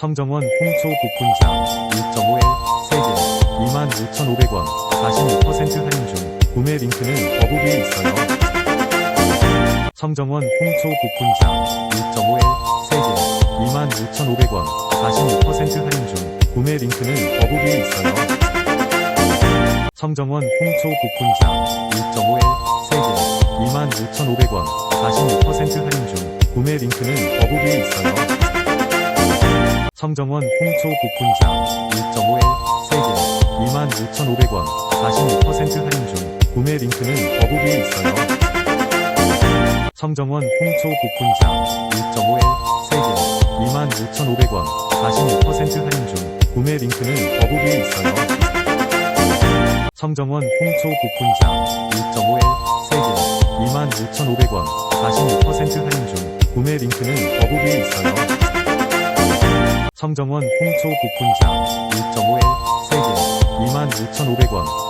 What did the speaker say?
청정원 홍초 복분자 1.5L 3개 25,500원 46% 할인 중 구매 링크는 더보기에 있어요. 청정원 홍초 복분자 1.5L 3개 25,500원 46% 할인 중 구매 링크는 더보기에 있어요. 청정원 홍초 복분자 1.5L 3개 25,500원 46% 할인 중 구매 링크는 더보기에 있어요. 청정원 홍초 복분자 1.5L 3개 25,500원 46% 할인 중 구매 링크는 더보기에 있어요. 청정원 홍초 복분자 1.5L 3개 25,500원 46% 할인 중 구매 링크는 더보기에 있어요. 청정원 홍초 복분자 1.5L 3개 25,500원 46% 할인 중 구매 링크는 더보기에 있어요. 청정원 홍초 복분자 1.5L 3개 25,500원